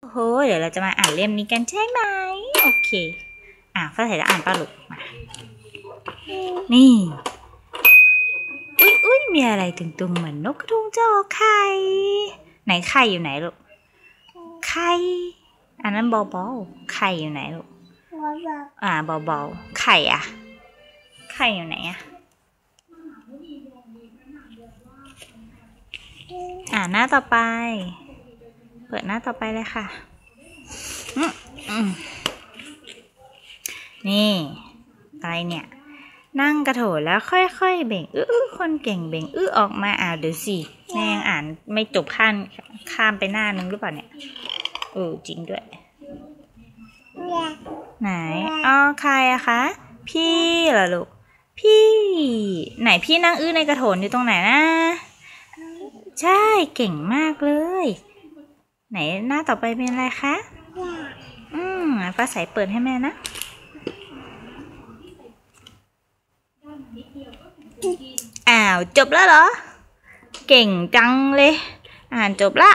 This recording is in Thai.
โอ้โห เดี๋ยวเราจะมาอ่านเล่มนี้กันใช่ไหม โอเค อะฟ้าใสจะอ่านป้าลูกมา นี่ อุ้ยอุ้ยมีอะไรตึงๆเหมือนนกกระทุงจออกไข่ ไหนไข่อยู่ไหนลูก ไข่ อันนั้นเบาๆไข่อยู่ไหนลูกอ่าเบาๆไข่อะไข่อยู่ไหนอะ อ่าหน้าต่อไป เปิดหน้าต่อไปเลยค่ะ นี่ อะไรเนี่ย นั่งกระโถนแล้วค่อยๆเบ่งอื้อคนเก่งเบ่งอื้อออกมาอ่านเดี๋ยวสิแม่ยังอ่านไม่จบข้ามข้ามไปหน้านึงหรือเปล่าเนี่ยเออจริงด้วย ไหนอ๋อใครอะคะ พี่เหรอลูก พี่ ไหนพี่นั่งอื้อในกระโถนอยู่ตรงไหนนะ ใช่เก่งมากเลย ไหนหน้าต่อไปเป็นอะไรคะอืมฟ้าใสเปิดให้แม่นะอ้าวจบแล้วเหรอ เก่งจังเลย อ่านจบละ